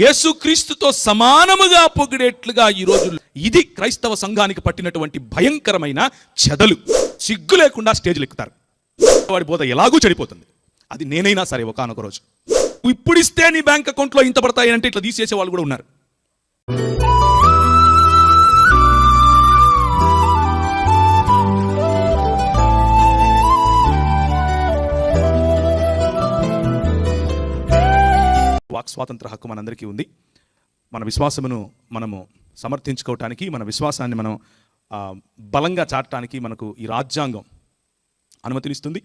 యేసుక్రీస్తుతో సమానముగా పొగిడేట్లుగా ఈ రోజు ఇది క్రైస్తవ సంఘానికి పట్టినటువంటి భయంకరమైన చెదలు. సిగ్గు లేకుండా స్టేజ్లు ఎక్కుతారు. వాడి బోధ ఎలాగూ చెడిపోతుంది. అది నేనైనా సరే ఒకనొక రోజు. ఇప్పుడు ఇస్తే నీ బ్యాంక్ అకౌంట్లో ఇంత పడతాయి అంటే ఇట్లా తీసేసే వాళ్ళు కూడా ఉన్నారు. వాక్ స్వాతంత్ర హక్కు మనందరికీ ఉంది. మన విశ్వాసమును మనము సమర్థించుకోవటానికి మన విశ్వాసాన్ని మనం ఆ, బలంగా చాటడానికి మనకు ఈ రాజ్యాంగం అనుమతినిస్తుంది.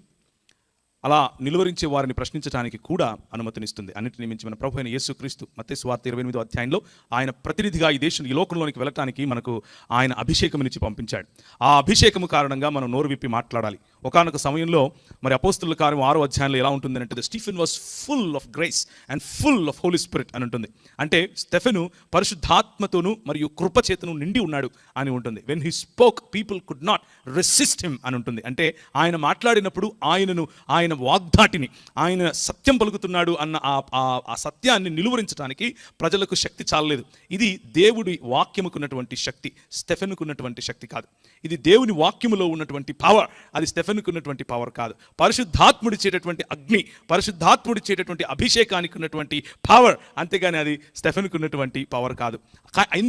అలా నిలువరించే వారిని ప్రశ్నించడానికి కూడా అనుమతినిస్తుంది. అన్నింటిని మించి మన ప్రభు అయిన యేసుక్రీస్తు మత్తే స్వార్థ ఇరవై ఎనిమిదో అధ్యాయంలో ఆయన ప్రతినిధిగా ఈ దేశం ఈ లోకంలోనికి వెళ్ళటానికి మనకు ఆయన అభిషేకం నుంచి పంపించాడు. ఆ అభిషేకము కారణంగా మనం నోరు విప్పి మాట్లాడాలి. ఒకనొక సమయంలో మరి అపోస్తుల కార్యం ఆరో అధ్యాయంలో ఎలా ఉంటుంది అంటే Stephen was full of grace and full of holy spirit అని ఉంటుంది. అంటే స్టెఫెను పరిశుద్ధాత్మతోను మరియు కృపచేతను నిండి ఉన్నాడు అని ఉంటుంది. When he spoke people could not resist him అని ఉంటుంది. అంటే ఆయన మాట్లాడినప్పుడు ఆయనను ఆయన వాగ్దాటిని ఆయన సత్యం పలుకుతున్నాడు అన్న ఆ ఆ- సత్యాన్ని నిలువరించడానికి ప్రజలకు శక్తి చాలలేదు. ఇది దేవుడి వాక్యముకున్నటువంటి శక్తి స్టెఫెన్కున్నటువంటి శక్తి కాదు. ఇది దేవుని వాక్యములో ఉన్నటువంటి పవర్ అది స్టెఫెన్ స్టెఫెన్కున్నటువంటి పవర్ కాదు. పరిశుద్ధాత్ముడిచ్చేటటువంటి అగ్ని పరిశుద్ధాత్ముడిచ్చేటటువంటి అభిషేకానికి ఉన్నటువంటి పవర్ అంతేగాని అది స్టెఫెన్కు ఉన్నటువంటి పవర్ కాదు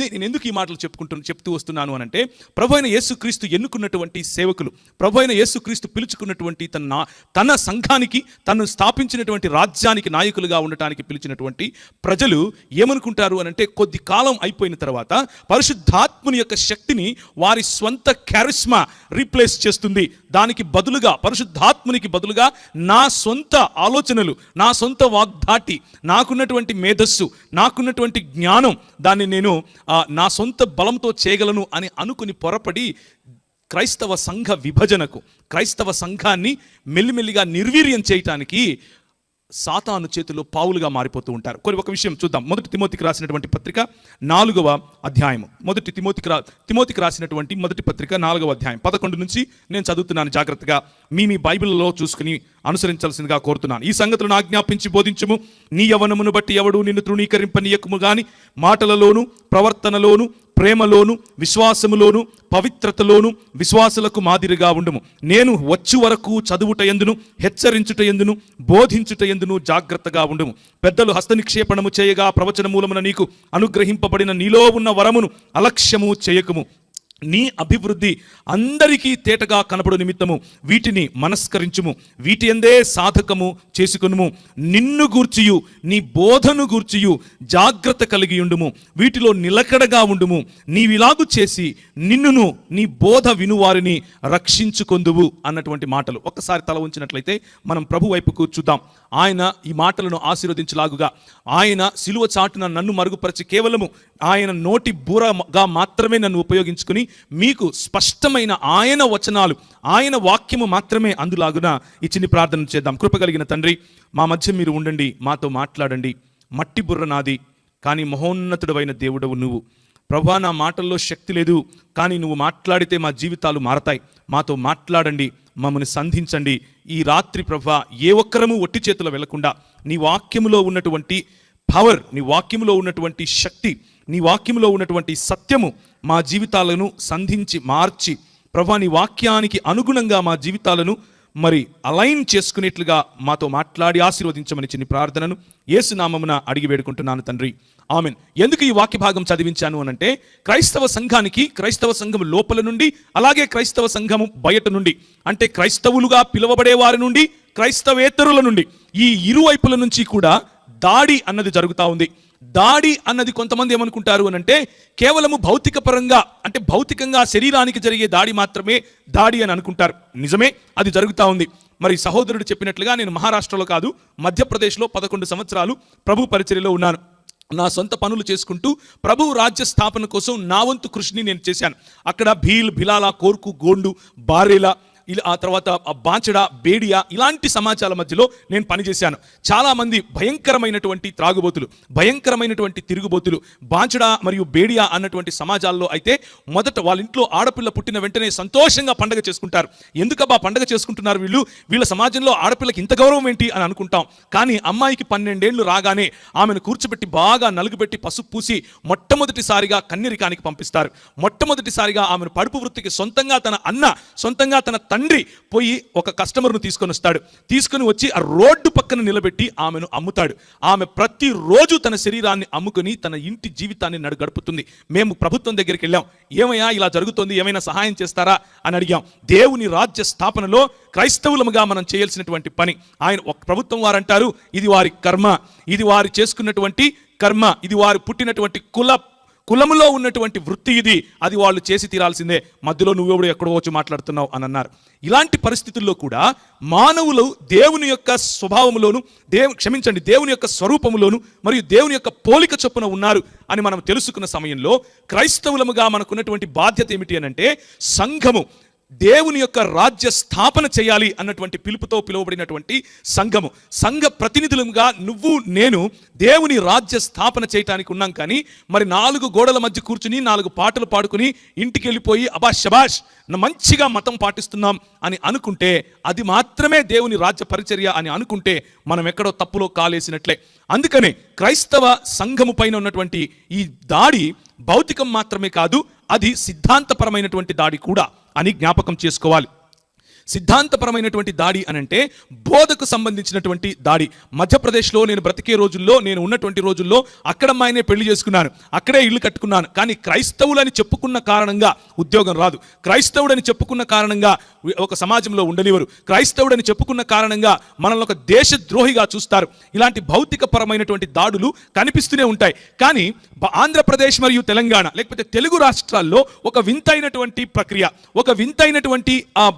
నేను ఎందుకు ఈ మాటలు చెప్పుకుంటున్నాను చెప్తూ వస్తున్నాను అని అంటే ప్రభు అయిన యేసుక్రీస్తు ఎన్నుకున్నటువంటి సేవకులు ప్రభు అయిన యేసుక్రీస్తు పిలుచుకున్నటువంటి తన తన సంఘానికి తను స్థాపించినటువంటి రాజ్యానికి నాయకులుగా ఉండటానికి పిలిచినటువంటి ప్రజలు ఏమనుకుంటారు అని అంటే కొద్ది కాలం అయిపోయిన తర్వాత పరిశుద్ధాత్ముని యొక్క శక్తిని వారి స్వంత క్యారిస్మా రీప్లేస్ చేస్తుంది. దానికి బదులుగా పరిశుద్ధాత్మునికి బదులుగా నా సొంత ఆలోచనలు నా సొంత వాగ్దాటి నాకున్నటువంటి మేధస్సు నాకున్నటువంటి జ్ఞానం దాన్ని నేను నా సొంత బలంతో చేయగలను అని అనుకుని పొరపడి క్రైస్తవ సంఘ విభజనకు క్రైస్తవ సంఘాన్ని మెల్లిమెల్లిగా నిర్వీర్యం చేయటానికి సాతాను చేతిలో పావులుగా మారిపోతూ ఉంటారు. కొన్ని ఒక విషయం చూద్దాం. మొదటి తిమోతికి రాసినటువంటి పత్రిక నాలుగవ అధ్యాయము. మొదటి తిమోతికి రా తిమోతికి రాసినటువంటి మొదటి పత్రిక నాలుగవ అధ్యాయం. పదకొండు నుంచి నేను చదువుతున్నాను జాగ్రత్తగా. మీ మీ బైబిల్లో చూసుకుని అనుసరించాల్సిందిగా కోరుతున్నాను. ఈ సంగతులను ఆజ్ఞాపించి బోధించుము. నీ యవనమును బట్టి ఎవడు నిన్ను తృణీకరింపనీయకము గాని మాటలలోను ప్రవర్తనలోను ప్రేమలోను విశ్వాసములోను పవిత్రతలోను విశ్వాసులకు మాదిరిగా ఉండుము. నేను వచ్చు వరకు చదువుట ఎందును హెచ్చరించుట ఎందును బోధించుట ఎందును జాగ్రత్తగా ఉండుము. పెద్దలు హస్తనిక్షేపణము చేయగా ప్రవచన మూలమున నీకు అనుగ్రహింపబడిన నీలో ఉన్న వరమును అలక్ష్యము చేయకము. నీ అభివృద్ధి అందరికీ తేటగా కనపడు నిమిత్తము వీటిని మనస్కరించుము. వీటి ఎందే సాధకము చేసుకునుము. నిన్ను గూర్చియు నీ బోధను గూర్చియు జాగ్రత్త కలిగి ఉండుము. వీటిలో నిలకడగా ఉండుము. నీవిలాగు చేసి నిన్నును నీ బోధ వినువారిని రక్షించుకొందువు అన్నటువంటి మాటలు. ఒక్కసారి తల ఉంచినట్లయితే మనం ప్రభు వైపుకు చూద్దాం. ఆయన ఈ మాటలను ఆశీర్వదించలాగుగా. ఆయన సిలువ చాటున నన్ను మరుగుపరిచి కేవలము ఆయన నోటి బూరగా మాత్రమే నన్ను ఉపయోగించుకుని మీకు స్పష్టమైన ఆయన వచనాలు ఆయన వాక్యము మాత్రమే అందులాగున ఇచ్చిని ప్రార్థన చేద్దాం. కృపగలిగిన తండ్రి మా మధ్య మీరు ఉండండి మాతో మాట్లాడండి. మట్టి బుర్ర నాది కానీ మహోన్నతుడవైన దేవుడవు నువ్వు. ప్రభా నా మాటల్లో శక్తి లేదు కానీ నువ్వు మాట్లాడితే మా జీవితాలు మారతాయి. మాతో మాట్లాడండి మమ్మల్ని సంధించండి. ఈ రాత్రి ప్రభా ఏ ఒక్కరము ఒట్టి చేతిలో వెళ్ళకుండా నీ వాక్యములో ఉన్నటువంటి పవర్ నీ వాక్యములో ఉన్నటువంటి శక్తి నీ వాక్యంలో ఉన్నటువంటి సత్యము మా జీవితాలను సంధించి మార్చి ప్రభా నీ వాక్యానికి అనుగుణంగా మా జీవితాలను మరి అలైన్ చేసుకునేట్లుగా మాతో మాట్లాడి ఆశీర్వదించమని చిన్ని ప్రార్థనను ఏసునామమున అడిగి వేడుకుంటున్నాను తండ్రి. ఆమెన్. ఎందుకు ఈ వాక్య భాగం చదివించాను అనంటే క్రైస్తవ సంఘానికి క్రైస్తవ సంఘం లోపల నుండి అలాగే క్రైస్తవ సంఘము బయట నుండి అంటే క్రైస్తవులుగా పిలువబడే వారి నుండి క్రైస్తవేతరుల నుండి ఈ ఇరువైపుల నుంచి కూడా దాడి అన్నది జరుగుతూ ఉంది. దాడి అన్నది కొంతమంది ఏమనుకుంటారు అని అంటే కేవలము భౌతిక పరంగా అంటే భౌతికంగా శరీరానికి జరిగే దాడి మాత్రమే దాడి అని అనుకుంటారు. నిజమే అది జరుగుతూ ఉంది. మరి సహోదరుడు చెప్పినట్లుగా నేను మహారాష్ట్రలో కాదు మధ్యప్రదేశ్లో పదకొండు సంవత్సరాలు ప్రభు పరిచర్యలో ఉన్నాను. నా సొంత పనులు చేసుకుంటూ ప్రభు రాజ్య స్థాపన కోసం నా వంతు కృషిని నేను చేశాను. అక్కడ భీల్ భిలాల కోర్కు గోండు బారేలా ఆ తర్వాత బాంచడ బేడియా ఇలాంటి సమాచారాల మధ్యలో నేను పనిచేశాను. చాలా మంది భయంకరమైనటువంటి త్రాగుబోతులు భయంకరమైనటువంటి తిరుగుబోతులు బాంచడ మరియు బేడియా అన్నటువంటి సమాజాల్లో అయితే మొదట వాళ్ళ ఇంట్లో ఆడపిల్ల పుట్టిన వెంటనే సంతోషంగా పండగ చేసుకుంటారు. ఎందుకబ్బా పండగ చేసుకుంటున్నారు వీళ్ళు? వీళ్ళ సమాజంలో ఆడపిల్లకి ఇంత గౌరవం ఏంటి అని అనుకుంటాం. కానీ అమ్మాయికి పన్నెండేళ్ళు రాగానే ఆమెను కూర్చోబెట్టి బాగా నలుగుబెట్టి పసుపు పూసి మొట్టమొదటిసారిగా కన్నెరికానికి పంపిస్తారు. మొట్టమొదటిసారిగా ఆమెను పడుపు వృత్తికి సొంతంగా తన అన్న సొంతంగా తన తండ్రి పోయి ఒక కస్టమర్ను తీసుకొని వస్తాడు. తీసుకొని వచ్చి ఆ రోడ్డు పక్కన నిలబెట్టి ఆమెను అమ్ముతాడు. ఆమె ప్రతిరోజు తన శరీరాన్ని అమ్ముకుని తన ఇంటి జీవితాన్ని నడు గడుపుతుంది మేము ప్రభుత్వం దగ్గరికి వెళ్ళాం. ఏమయ్యా ఇలా జరుగుతుంది? ఏమైనా సహాయం చేస్తారా? అని అడిగాం. దేవుని రాజ్య స్థాపనలో క్రైస్తవులముగా మనం చేయాల్సినటువంటి పని. ఆయన ఒక ప్రభుత్వం వారంటారు. ఇది వారి కర్మ. ఇది వారు చేసుకున్నటువంటి కర్మ. ఇది వారు పుట్టినటువంటి కుల కులములో ఉన్నటువంటి వృత్తి ఇది అది వాళ్ళు చేసి తీరాల్సిందే. మధ్యలో నువ్వెవడు ఎక్కడో వచ్చి మాట్లాడుతున్నావు అని అన్నారు. ఇలాంటి పరిస్థితుల్లో కూడా మానవులు దేవుని యొక్క స్వభావములోను దేవు క్షమించండి దేవుని యొక్క స్వరూపములోను మరియు దేవుని యొక్క పోలిక చొప్పున ఉన్నారు అని మనం తెలుసుకున్న సమయంలో క్రైస్తవులముగా మనకున్నటువంటి బాధ్యత ఏమిటి అని అంటే సంఘము. దేవుని యొక్క రాజ్య స్థాపన చేయాలి అన్నటువంటి పిలుపుతో పిలువబడినటువంటి సంఘము. సంఘ ప్రతినిధులుగా నువ్వు నేను దేవుని రాజ్య స్థాపన చేయటానికి ఉన్నాం కానీ మరి నాలుగు గోడల మధ్య కూర్చుని నాలుగు పాటలు పాడుకుని ఇంటికి వెళ్ళిపోయి అబా శబాష్ మంచిగా మతం పాటిస్తున్నాం అని అనుకుంటే అది మాత్రమే దేవుని రాజ్య పరిచర్య అని అనుకుంటే మనం ఎక్కడో తప్పులో కాలేసినట్లే. అందుకనే క్రైస్తవ సంఘము పైన ఉన్నటువంటి ఈ దాడి భౌతికం మాత్రమే కాదు అది సిద్ధాంతపరమైనటువంటి దాడి కూడా అని జ్ఞాపకం చేసుకోవాలి. సిద్ధాంతపరమైనటువంటి దాడి అనంటే బోధకు సంబంధించినటువంటి దాడి. మధ్యప్రదేశ్లో నేను బ్రతికే రోజుల్లో నేను ఉన్నటువంటి రోజుల్లో అక్కడ అమ్మాయినే పెళ్ళి చేసుకున్నాను. అక్కడే ఇల్లు కట్టుకున్నాను. కానీ క్రైస్తవులని చెప్పుకున్న కారణంగా ఉద్యోగం రాదు. క్రైస్తవుడని చెప్పుకున్న కారణంగా ఒక సమాజంలో ఉండనివ్వరు. క్రైస్తవుడని చెప్పుకున్న కారణంగా మనల్ని ఒక దేశద్రోహిగా చూస్తారు. ఇలాంటి భౌతిక పరమైనటువంటి దాడులు కనిపిస్తూనే ఉంటాయి. కానీ ఆంధ్రప్రదేశ్ మరియు తెలంగాణ లేకపోతే తెలుగు రాష్ట్రాల్లో ఒక వింతైనటువంటి ప్రక్రియ ఒక వింతైనటువంటి ఆ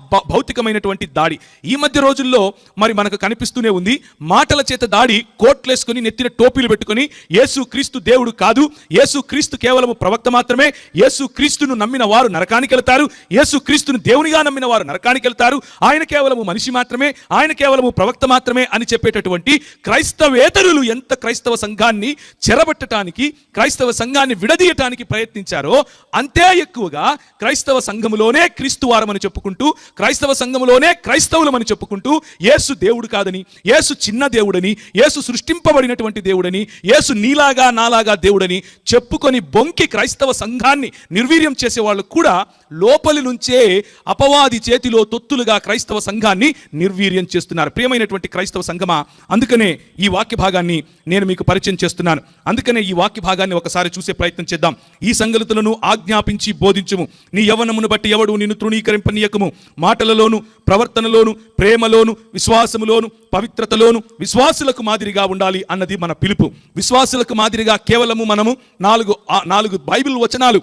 భౌతికమైనటువంటి దాడి. ఈ మధ్య రోజుల్లో మరి మనకు కనిపిస్తూనే ఉంది మాటల చేత దాడి కోట్లేసుకొని నెత్తిన టోపీలు పెట్టుకొని యేసు క్రీస్తు దేవుడు కాదు యేసు క్రీస్తు కేవలం ప్రవక్త మాత్రమే యేసు క్రీస్తును నమ్మిన వారు నరకానికి వెళ్తారు యేసు క్రీస్తును దేవునిగా నమ్మిన వారు నరకానికి వెళ్తారు ఆయన కేవలము మనిషి మాత్రమే ఆయన కేవలము ప్రవక్త మాత్రమే అని చెప్పేటటువంటి క్రైస్తవేతరులు ఎంత క్రైస్తవ సంఘాన్ని చెరబట్టడానికి క్రైస్తవ సంఘాన్ని విడదీయటానికి ప్రయత్నించారో అంతే ఎక్కువగా క్రైస్తవ సంఘములోనే క్రీస్తు వారమని చెప్పుకుంటూ క్రైస్తవ సంఘములోనే క్రైస్తవులమని చెప్పుకుంటూ యేసు దేవుడు కాదని యేసు చిన్న దేవుడని యేసు సృష్టింపబడినటువంటి దేవుడని యేసు నీలాగా నాలాగా దేవుడని చెప్పుకొని బొంకి క్రైస్తవ సంఘాన్ని నిర్వీర్యం చేసే వాళ్ళు కూడా లోపలి నుంచే అపవాది చేతిలో తొత్తులుగా క్రైస్తవ సంఘాన్ని నిర్వీర్యం చేస్తున్నారు. ప్రియమైనటువంటి క్రైస్తవ సంఘమా అందుకనే ఈ వాక్య భాగాన్ని నేను మీకు పరిచయం చేస్తున్నాను. అందుకనే ఈ వాక్య భాగాన్ని ఒకసారి చూసే ప్రయత్నం చేద్దాం. ఈ సంగతులను ఆజ్ఞాపించి బోధించుము. నీ యవనమును బట్టి ఎవడు నిన్ను తృణీకరింపనీయకము? మాటలలోను ప్రవర్తనలోను ప్రేమలోను విశ్వాసములోను పవిత్రతలోను విశ్వాసులకు మాదిరిగా ఉండాలి అన్నది మన పిలుపు. విశ్వాసులకు మాదిరిగా కేవలము మనము నాలుగు నాలుగు బైబిల్ వచనాలు.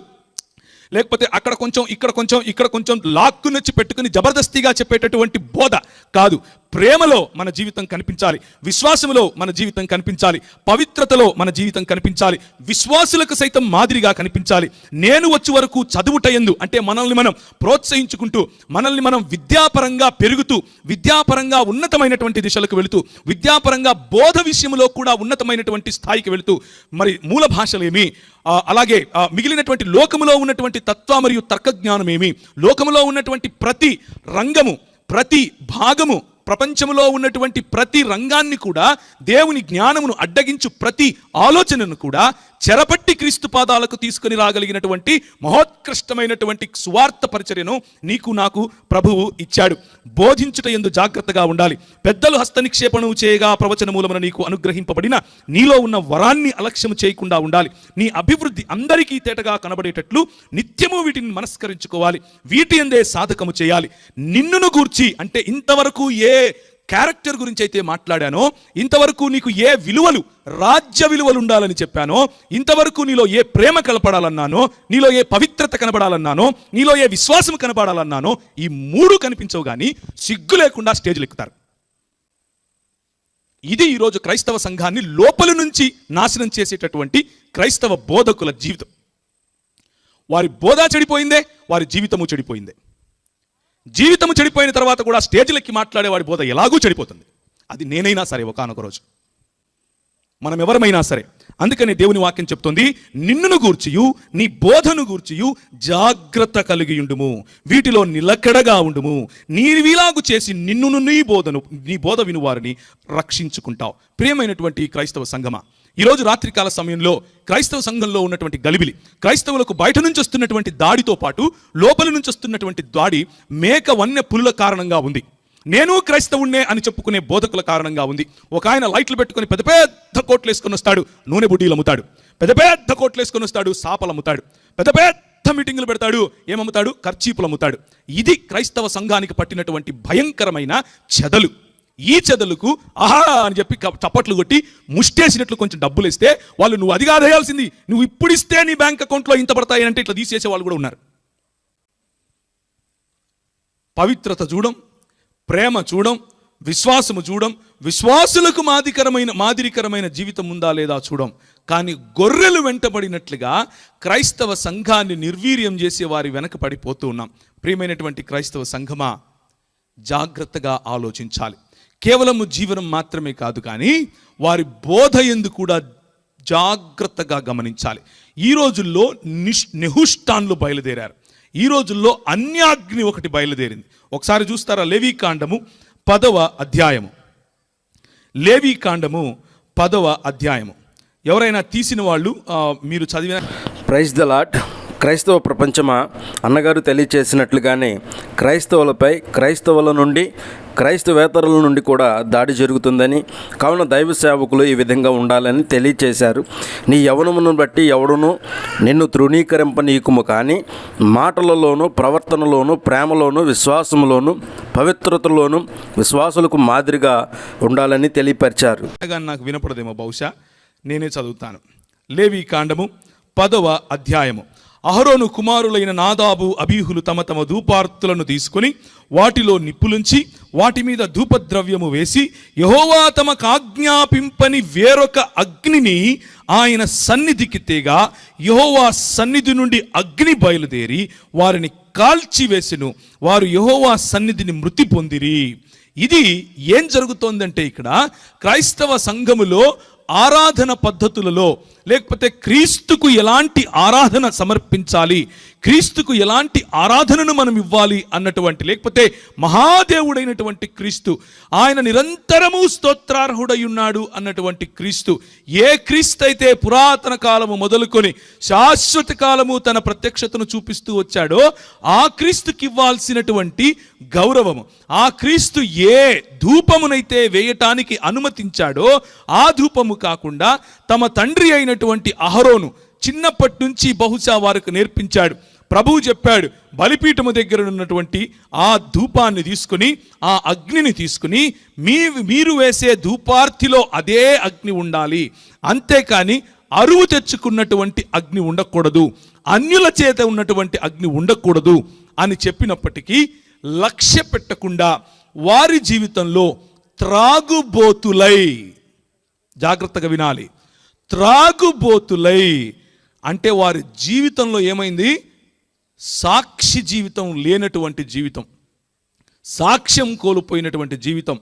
లేకపోతే అక్కడ కొంచెం ఇక్కడ కొంచెం ఇక్కడ కొంచెం లాక్కునొచ్చి పెట్టుకుని జబర్దస్తిగా చెప్పేటటువంటి బోధ కాదు. ప్రేమలో మన జీవితం కనిపించాలి విశ్వాసములో మన జీవితం కనిపించాలి పవిత్రతలో మన జీవితం కనిపించాలి విశ్వాసులకు సైతం మాదిరిగా కనిపించాలి. నేను వచ్చి వరకు చదువుటయందు అంటే మనల్ని మనం ప్రోత్సహించుకుంటూ మనల్ని మనం విద్యాపరంగా పెరుగుతూ విద్యాపరంగా ఉన్నతమైనటువంటి దిశలకు వెళుతూ విద్యాపరంగా బోధ విషయంలో కూడా ఉన్నతమైనటువంటి స్థాయికి వెళుతూ మరి మూల భాషలేమి అలాగే మిగిలినటువంటి లోకములో ఉన్నటువంటి తత్వ మరియు తర్కజ్ఞానమేమి లోకములో ఉన్నటువంటి ప్రతి రంగము ప్రతి భాగము ప్రపంచంలో ఉన్నటువంటి ప్రతి రంగాన్ని కూడా దేవుని జ్ఞానమును అడ్డగించు ప్రతి ఆలోచనను కూడా చెరపట్టి క్రీస్తు పాదాలకు తీసుకొని రాగలిగినటువంటి మహోత్కృష్టమైనటువంటి సువార్త పరిచర్యను నీకు నాకు ప్రభువు ఇచ్చాడు. బోధించుట ఎందు జాగ్రత్తగా ఉండాలి. పెద్దలు హస్త నిక్షేపణము చేయగా ప్రవచన మూలమున నీకు అనుగ్రహింపబడిన నీలో ఉన్న వరాన్ని అలక్ష్యము చేయకుండా ఉండాలి. నీ అభివృద్ధి అందరికీ తేటగా కనబడేటట్లు నిత్యము వీటిని మనస్కరించుకోవాలి. వీటి ఎందే సాధకము చేయాలి. నిన్నును గూర్చి అంటే ఇంతవరకు ఏ క్యారెక్టర్ గురించి అయితే మాట్లాడానో ఇంతవరకు నీకు ఏ విలువలు రాజ్య విలువలు ఉండాలని చెప్పానో ఇంతవరకు నీలో ఏ ప్రేమ కనపడాలన్నానో నీలో ఏ పవిత్రత కనపడాలన్నానో నీలో ఏ విశ్వాసం కనపడాలన్నానో ఈ మూడు కనిపించవు కానీ సిగ్గు లేకుండా స్టేజ్లు ఎక్కుతారు. ఇది ఈరోజు క్రైస్తవ సంఘాన్ని లోపల నుంచి నాశనం చేసేటటువంటి క్రైస్తవ బోధకుల జీవితం. వారి బోధ చెడిపోయిందే వారి జీవితము చెడిపోయిందే. జీవితం చెడిపోయిన తర్వాత కూడా స్టేజ్లకి మాట్లాడేవాడి బోధ ఎలాగూ చెడిపోతుంది. అది నేనైనా సరే ఒకనొక రోజు. మనం ఎవరమైనా సరే. అందుకని దేవుని వాక్యం చెప్తుంది నిన్నును గూర్చియు నీ బోధను గూర్చియు జాగ్రత్త కలిగి ఉండుము. వీటిలో నిలకడగా ఉండుము. నీవిలాగు చేసి నిన్నును నీ బోధను నీ బోధ వినువారిని రక్షించుకుంటావు. ప్రియమైనటువంటి క్రైస్తవ సంగమా ఈరోజు రాత్రికాల సమయంలో క్రైస్తవ సంఘంలో ఉన్నటువంటి గలిబిలి క్రైస్తవులకు బయట నుంచి వస్తున్నటువంటి దాడితో పాటు లోపలి నుంచి వస్తున్నటువంటి దాడి మేక వన్య పులుల కారణంగా ఉంది. నేను క్రైస్తవుణ్ణే అని చెప్పుకునే బోధకుల కారణంగా ఉంది. ఒక ఆయన లైట్లు పెట్టుకుని పెద్ద పెద్ద కోట్లు వేసుకొని వస్తాడు నూనె బుడ్డీలు అమ్ముతాడు. పెద్ద పెద్ద కోట్లు వేసుకొని వస్తాడు సాపలు అమ్ముతాడు. పెద్ద పెద్ద మీటింగులు పెడతాడు ఏమమ్ముతాడు? ఖర్చీపులు అమ్ముతాడు. ఇది క్రైస్తవ సంఘానికి పట్టినటువంటి భయంకరమైన చెదలు. ఈ చెదలకు ఆహా అని చెప్పి చప్పట్లు కొట్టి ముష్టేసినట్లు కొంచెం డబ్బులు ఇస్తే వాళ్ళు నువ్వు అది కాదేయాల్సింది నువ్వు ఇప్పుడు ఇస్తే నీ బ్యాంక్ అకౌంట్లో ఇంత పడతాయి అంటే ఇట్లా తీసేసే వాళ్ళు కూడా ఉన్నారు. పవిత్రత చూడం ప్రేమ చూడం విశ్వాసము చూడం విశ్వాసులకు మాదికరమైన మాదిరికరమైన జీవితం ఉందా లేదా చూడం. కానీ గొర్రెలు వెంటబడినట్లుగా క్రైస్తవ సంఘాన్ని నిర్వీర్యం చేసే వారి వెనక పడిపోతూ ఉన్నాం. ప్రియమైనటువంటి క్రైస్తవ సంఘమా జాగ్రత్తగా ఆలోచించాలి. కేవలము జీవనం మాత్రమే కాదు కానీ వారి బోధ ఎందు కూడా జాగ్రత్తగా గమనించాలి. ఈ రోజుల్లో నిష్ నెహుష్టాన్లు బయలుదేరారు. ఈ రోజుల్లో అన్యాగ్ని ఒకటి బయలుదేరింది. ఒకసారి చూస్తారా లేవీకాండము పదవ అధ్యాయము. లేవీకాండము పదవ అధ్యాయము. ఎవరైనా తీసిన వాళ్ళు మీరు చదివిన ప్రైజ్ ద లాట్ క్రైస్తవ ప్రపంచమా? అన్నగారు తెలియచేసినట్లుగానే క్రైస్తవులపై క్రైస్తవుల నుండి క్రైస్తవేతరుల నుండి కూడా దాడి జరుగుతుందని కావున దైవ సేవకులు ఈ విధంగా ఉండాలని తెలియచేశారు. నీ యవనమును బట్టి ఎవడును నిన్ను తృణీకరింపనీకుము కానీ మాటలలోను ప్రవర్తనలోను ప్రేమలోను విశ్వాసములోను పవిత్రతలోను విశ్వాసులకు మాదిరిగా ఉండాలని తెలియపరిచారు. నాకు వినపడదేమో బహుశా నేనే చదువుతాను. లేవి కాండము పదవ అధ్యాయము. అహరోను కుమారులైన నాదాబు అబీహులు తమ తమ ధూపార్తులను తీసుకొని వాటిలో నిప్పులుంచి వాటి మీద ధూపద్రవ్యము వేసి యహోవా తమకు ఆజ్ఞాపింపని వేరొక అగ్నిని ఆయన సన్నిధికి తేగా యహోవా సన్నిధి నుండి అగ్ని బయలుదేరి వారిని కాల్చివేసెను వారు యహోవా సన్నిధిని మృతి పొందిరి. ఇది ఏం జరుగుతోందంటే ఇక్కడ క్రైస్తవ సంఘములో ఆరాధన పద్ధతులలో లేకపోతే క్రీస్తుకు ఎలాంటి ఆరాధన సమర్పించాలి? క్రీస్తుకు ఎలాంటి ఆరాధనను మనం ఇవ్వాలి అన్నటువంటి లేకపోతే మహాదేవుడైనటువంటి క్రీస్తు ఆయన నిరంతరము స్తోత్రార్హుడై ఉన్నాడు అన్నటువంటి క్రీస్తు ఏ క్రీస్తు అయితే పురాతన కాలము మొదలుకొని శాశ్వత కాలము తన ప్రత్యక్షతను చూపిస్తూ వచ్చాడో ఆ క్రీస్తుకి ఇవ్వాల్సినటువంటి గౌరవము ఆ క్రీస్తు ఏ ధూపమునైతే వేయటానికి అనుమతించాడో ఆ ధూపము కాకుండా తమ తండ్రి అయినటువంటి అహరోను చిన్నప్పటి నుంచి బహుశా వారికి నేర్పించాడు. ప్రభువు చెప్పాడు బలిపీఠము దగ్గర ఉన్నటువంటి ఆ ధూపాన్ని తీసుకుని ఆ అగ్నిని తీసుకుని మీ మీరు వేసే ధూపార్తిలో అదే అగ్ని ఉండాలి. అంతేకాని అరువు తెచ్చుకున్నటువంటి అగ్ని ఉండకూడదు. అన్యుల చేత ఉన్నటువంటి అగ్ని ఉండకూడదు అని చెప్పినప్పటికీ లక్ష్య పెట్టకుండా వారి జీవితంలో త్రాగుబోతులై జాగ్రత్తగా వినాలి. త్రాగుబోతులై అంటే వారి జీవితంలో ఏమైంది? సాక్షి జీవితం లేనటువంటి జీవితం సాక్ష్యం కోల్పోయినటువంటి జీవితం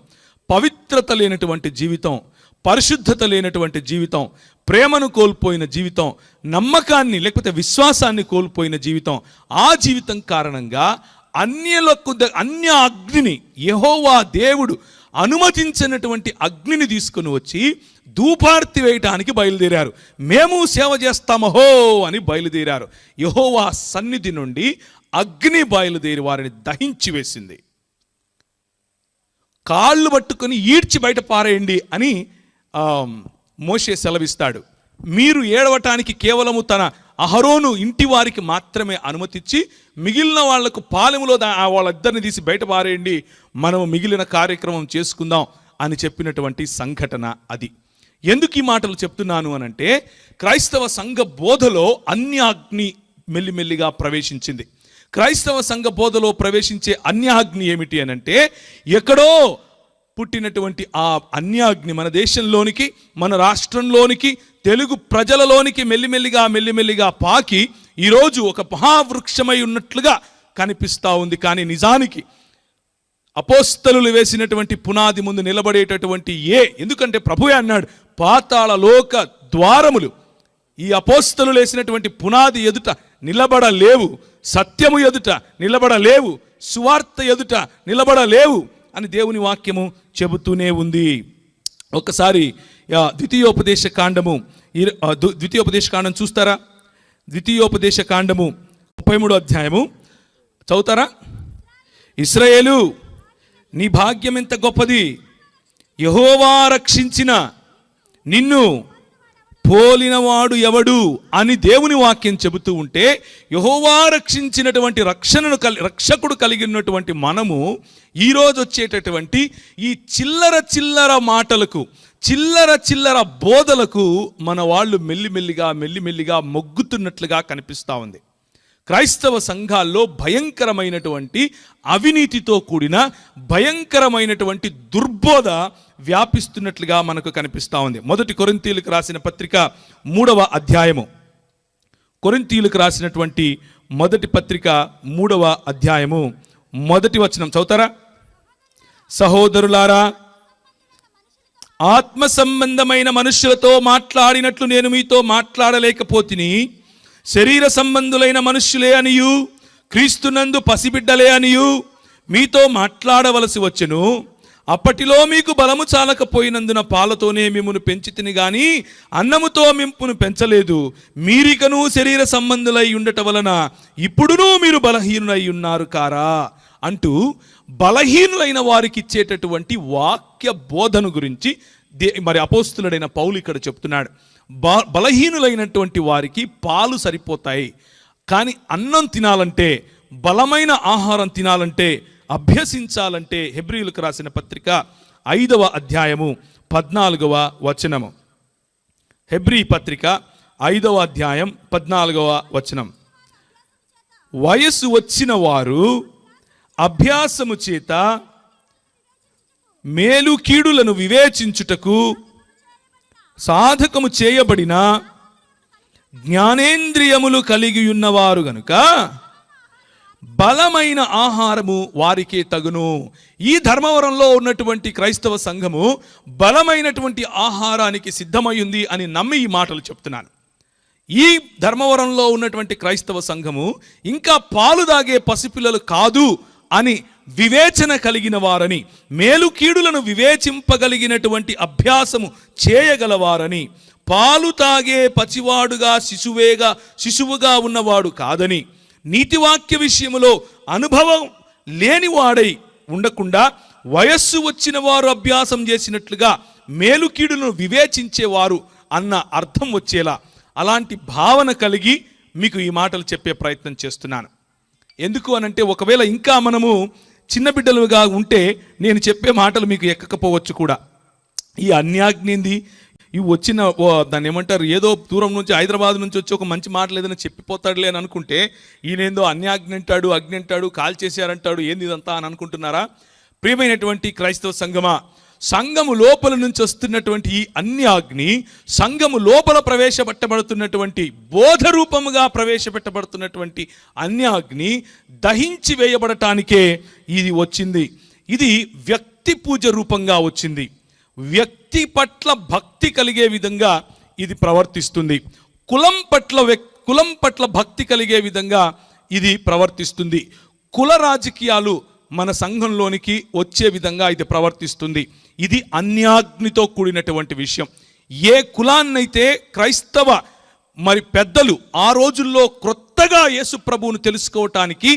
పవిత్రత లేనటువంటి జీవితం పరిశుద్ధత లేనటువంటి జీవితం ప్రేమను కోల్పోయిన జీవితం నమ్మకాన్ని లేకపోతే విశ్వాసాన్ని కోల్పోయిన జీవితం ఆ జీవితం కారణంగా అన్యలకు అన్య అగ్నిని యహోవా దేవుడు అనుమతించినటువంటి అగ్నిని తీసుకుని వచ్చి ధూపార్తి వేయటానికి బయలుదేరారు. మేము సేవ చేస్తామహో అని బయలుదేరారు. యహోవా సన్నిధి నుండి అగ్ని బయలుదేరి వారిని దహించి వేసింది. కాళ్ళు పట్టుకొని ఈడ్చి బయట పారేయండి అని మోషే సెలవిస్తాడు. మీరు ఏడవటానికి కేవలము తన అహరోను ఇంటి వారికి మాత్రమే అనుమతిచ్చి మిగిలిన వాళ్ళకు పాలెములో దా- ఆ వాళ్ళిద్దరిని తీసి బయట పారేయండి మనము మిగిలిన కార్యక్రమం చేసుకుందాం అని చెప్పినటువంటి సంఘటన అది. ఎందుకు ఈ మాటలు చెప్తున్నాను అనంటే క్రైస్తవ సంఘ బోధలో అన్యాగ్ని మెల్లిమెల్లిగా ప్రవేశించింది. క్రైస్తవ సంఘ బోధలో ప్రవేశించే అన్యాగ్ని ఏమిటి అనంటే ఎక్కడో పుట్టినటువంటి ఆ అన్యాగ్ని మన దేశంలోనికి మన రాష్ట్రంలోనికి తెలుగు ప్రజలలోనికి మెల్లిమెల్లిగా మెల్లిమెల్లిగా పాకి ఈరోజు ఒక మహావృక్షమై ఉన్నట్లుగా కనిపిస్తూ ఉంది. కానీ నిజానికి అపోస్తలు వేసినటువంటి పునాది ముందు నిలబడేటటువంటి ఏ ఎందుకంటే ప్రభువే అన్నాడు పాతాళ లోక ద్వారములు. ఈ అపోస్తలు వేసినటువంటి పునాది ఎదుట నిలబడలేవు సత్యము ఎదుట నిలబడలేవు సువార్త ఎదుట నిలబడలేవు అని దేవుని వాక్యము చెబుతూనే ఉంది. ఒకసారి ద్వితీయోపదేశ కాండము ద్వితీయోపదేశ కాండం చూస్తారా? ద్వితీయోపదేశ కాండము ముప్పై మూడో అధ్యాయము. చదువుతారా? ఇస్రాయేలు నీ భాగ్యం ఎంత గొప్పది? యహోవా రక్షించిన నిన్ను పోలినవాడు ఎవడు అని దేవుని వాక్యం చెబుతూ ఉంటే యహోవా రక్షించినటువంటి రక్షణను కలి రక్షకుడు కలిగి ఉన్నటువంటి మనము ఈరోజు వచ్చేటటువంటి ఈ చిల్లర చిల్లర మాటలకు చిల్లర చిల్లర బోధలకు మన వాళ్ళు మెల్లిమెల్లిగా మెల్లిమెల్లిగా మొగ్గుతున్నట్లుగా కనిపిస్తూ ఉంది. క్రైస్తవ సంఘాల్లో భయంకరమైనటువంటి అవినీతితో కూడిన భయంకరమైనటువంటి దుర్బోధ వ్యాపిస్తున్నట్లుగా మనకు కనిపిస్తూ ఉంది. మొదటి కొరింతీలకు రాసిన పత్రిక మూడవ అధ్యాయము. కొరింతీలకు రాసినటువంటి మొదటి పత్రిక మూడవ అధ్యాయము. మొదటి వచనం చదువుతారా? సహోదరులారా ఆత్మ సంబంధమైన మనుష్యులతో మాట్లాడినట్లు నేను మీతో మాట్లాడలేకపోతిని. శరీర సంబంధులైన మనుష్యులే అనియు క్రీస్తునందు పసిబిడ్డలే అనియు మీతో మాట్లాడవలసి వచ్చెను. అప్పటిలో మీకు బలము చాలకపోయినందున పాలతోనే మిమ్మును పెంచితిని గాని అన్నముతో మింపును పెంచలేదు. మీరికను శరీర సంబంధులై ఉండట వలన ఇప్పుడునూ మీరు బలహీనులై ఉన్నారు కారా? అంటూ బలహీనులైన వారికి ఇచ్చేటటువంటి వాక్య బోధన గురించి దే- మరి అపోస్తులుడైన పౌలు ఇక్కడ చెప్తున్నాడు. బ బలహీనులైనటువంటి వారికి పాలు సరిపోతాయి. కానీ అన్నం తినాలంటే బలమైన ఆహారం తినాలంటే అభ్యసించాలంటే హెబ్రియులకు రాసిన పత్రిక ఐదవ అధ్యాయము పద్నాలుగవ వచనము. హెబ్రీ పత్రిక ఐదవ అధ్యాయం పద్నాలుగవ వచనం. వయస్సు వచ్చిన వారు అభ్యాసము చేత మేలు కీడులను వివేచించుటకు సాధకము చేయబడిన జ్ఞానేంద్రియములు కలిగి ఉన్నవారు గనుక బలమైన ఆహారము వారికే తగును. ఈ ధర్మవరంలో ఉన్నటువంటి క్రైస్తవ సంఘము బలమైనటువంటి ఆహారానికి సిద్ధమైంది అని నమ్మి ఈ మాటలు చెప్తున్నాను. ఈ ధర్మవరంలో ఉన్నటువంటి క్రైస్తవ సంఘము ఇంకా పాలు దాగే పసిపిల్లలు కాదు అని వివేచన కలిగిన వారని మేలుకీడులను వివేచింపగలిగినటువంటి అభ్యాసము చేయగలవారని పాలు తాగే పచివాడుగా శిశువేగా శిశువుగా ఉన్నవాడు కాదని నీతివాక్య విషయములో అనుభవం లేనివాడై ఉండకుండా వయస్సు వచ్చిన వారు అభ్యాసం చేసినట్లుగా మేలుకీడులను వివేచించేవారు అన్న అర్థం వచ్చేలా అలాంటి భావన కలిగి మీకు ఈ మాటలు చెప్పే ప్రయత్నం చేస్తున్నాను. ఎందుకు అనంటే ఒకవేళ ఇంకా మనము చిన్న బిడ్డలుగా ఉంటే నేను చెప్పే మాటలు మీకు ఎక్కకపోవచ్చు కూడా. ఈ అన్యాజ్ఞింది ఇవి వచ్చిన ఓ దాన్ని ఏమంటారు ఏదో దూరం నుంచి హైదరాబాద్ నుంచి వచ్చి ఒక మంచి మాటలు ఏదైనా చెప్పిపోతాడులే అని అనుకుంటే ఈయనేందో అన్యాజ్ఞ అంటాడు అగ్ని అంటాడు కాల్ చేశారంటాడు ఏంది ఇదంతా అని అనుకుంటున్నారా? ప్రియమైనటువంటి క్రైస్తవ సంఘమా సంఘము లోపల నుంచి వస్తున్నటువంటి ఈ అన్యాగ్ని సంఘము లోపల ప్రవేశపెట్టబడుతున్నటువంటి బోధ రూపముగా ప్రవేశపెట్టబడుతున్నటువంటి అన్యాగ్ని దహించి వేయబడటానికే ఇది వచ్చింది. ఇది వ్యక్తి పూజ రూపంగా వచ్చింది. వ్యక్తి పట్ల భక్తి కలిగే విధంగా ఇది ప్రవర్తిస్తుంది. కులం పట్ల కులం పట్ల భక్తి కలిగే విధంగా ఇది ప్రవర్తిస్తుంది. కుల రాజకీయాలు మన సంఘంలోనికి వచ్చే విధంగా ఇది ప్రవర్తిస్తుంది. ఇది అన్యాగ్నితో కూడినటువంటి విషయం. ఏ కులాన్నైతే క్రైస్తవ మరి పెద్దలు ఆ రోజుల్లో క్రొత్తగా యేసు ప్రభువును తెలుసుకోవటానికి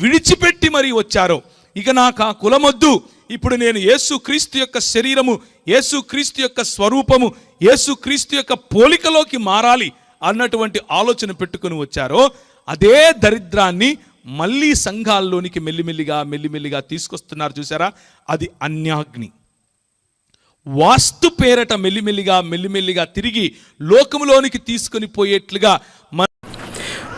విడిచిపెట్టి మరీ వచ్చారో ఇక నాకు ఆ కులమొద్దు. ఇప్పుడు నేను యేసు క్రీస్తు యొక్క శరీరము యేసు క్రీస్తు యొక్క స్వరూపము యేసు క్రీస్తు యొక్క పోలికలోకి మారాలి అన్నటువంటి ఆలోచన పెట్టుకుని వచ్చారో అదే దరిద్రాన్ని మళ్ళీ సంఘాల్లోనికి మెల్లిమెల్లిగా మెల్లిమెల్లిగా తీసుకొస్తున్నారు చూసారా? అది అన్యాగ్ని. వాస్తు పేరట మెల్లిమెల్లిగా మెల్లిమెల్లిగా తిరిగి లోకంలోనికి తీసుకొని పోయేట్లుగా మన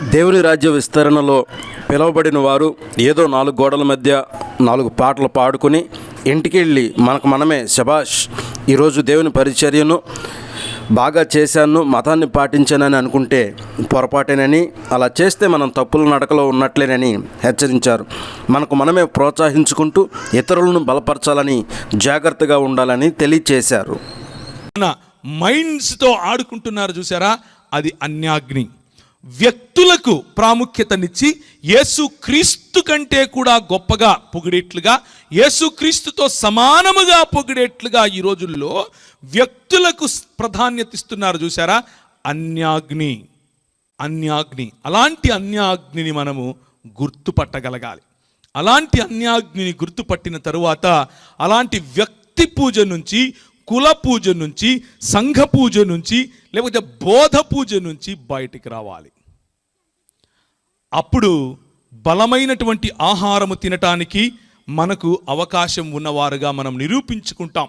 దేవుని రాజ్య విస్తరణలో పిలువబడిన వారు ఏదో నాలుగు గోడల మధ్య నాలుగు పాటలు పాడుకుని ఇంటికి వెళ్ళి మనకు మనమే శభాష్. ఈరోజు దేవుని పరిచర్యను బాగా చేశాను మతాన్ని పాటించానని అనుకుంటే పొరపాటేనని అలా చేస్తే మనం తప్పుల నడకలో ఉన్నట్లేనని హెచ్చరించారు. మనకు మనమే ప్రోత్సహించుకుంటూ ఇతరులను బలపరచాలని జాగ్రత్తగా ఉండాలని తెలియచేశారు. మన మైండ్స్తో ఆడుకుంటున్నారు చూసారా? అది అన్యాగ్ని. వ్యక్తులకు ప్రాముఖ్యతనిచ్చి యేసు క్రీస్తు కంటే కూడా గొప్పగా పొగిడేట్లుగా యేసు క్రీస్తుతో సమానముగా పొగిడేట్లుగా ఈ రోజుల్లో వ్యక్తులకు ప్రాధాన్యత ఇస్తున్నారు చూసారా అన్యాగ్ని అన్యాగ్ని. అలాంటి అన్యాగ్నిని మనము గుర్తుపట్టగలగాలి. అలాంటి అన్యాగ్నిని గుర్తుపట్టిన తరువాత అలాంటి వ్యక్తి పూజ నుంచి కుల పూజ నుంచి సంఘ పూజ నుంచి లేకపోతే బోధ పూజ నుంచి బయటికి రావాలి. అప్పుడు బలమైనటువంటి ఆహారము తినటానికి మనకు అవకాశం ఉన్నవారుగా మనం నిరూపించుకుంటాం.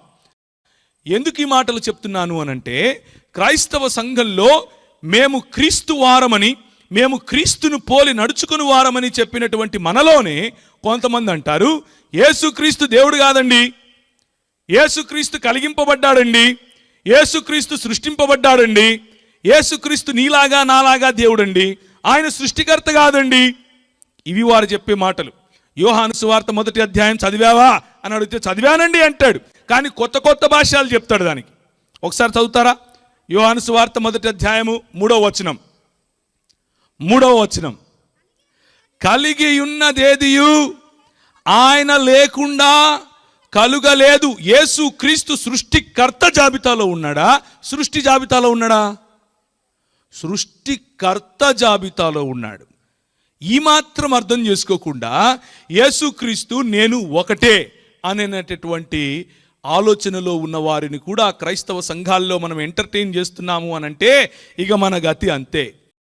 ఎందుకు ఈ మాటలు చెప్తున్నాను అనంటే క్రైస్తవ సంఘంలో మేము క్రీస్తు వారమని మేము క్రీస్తును పోలి నడుచుకుని వారమని చెప్పినటువంటి మనలోనే కొంతమంది అంటారు యేసుక్రీస్తు దేవుడు కాదండి. యేసుక్రీస్తు కలిగింపబడ్డాడండి. యేసుక్రీస్తు సృష్టింపబడ్డాడండి. యేసుక్రీస్తు నీలాగా నాలాగా దేవుడండి. ఆయన సృష్టికర్త కాదండి. ఇవి వారు చెప్పే మాటలు. యోహాను సువార్త మొదటి అధ్యాయం చదివావా? అని అడిగితే చదివానండి అంటాడు. కానీ కొత్త కొత్త భాషలు చెప్తాడు దానికి. ఒకసారి చదువుతారా? యోహాను సువార్త మొదటి అధ్యాయము మూడవ వచనం. మూడవ వచనం. కలిగి ఉన్నదేదియు? ఆయన లేకుండా కలుగలేదు. యేసు క్రీస్తు సృష్టికర్త జాబితాలో ఉన్నాడా? సృష్టి జాబితాలో ఉన్నాడా? సృష్టికర్త జాబితాలో ఉన్నాడు. ఈ మాత్రం అర్థం చేసుకోకుండా యేసుక్రీస్తు నేను ఒకటే అనేటటువంటి ఆలోచనలో ఉన్న వారిని కూడా క్రైస్తవ సంఘాల్లో మనం ఎంటర్టైన్ చేస్తున్నాము అనంటే ఇక మన గతి అంతే.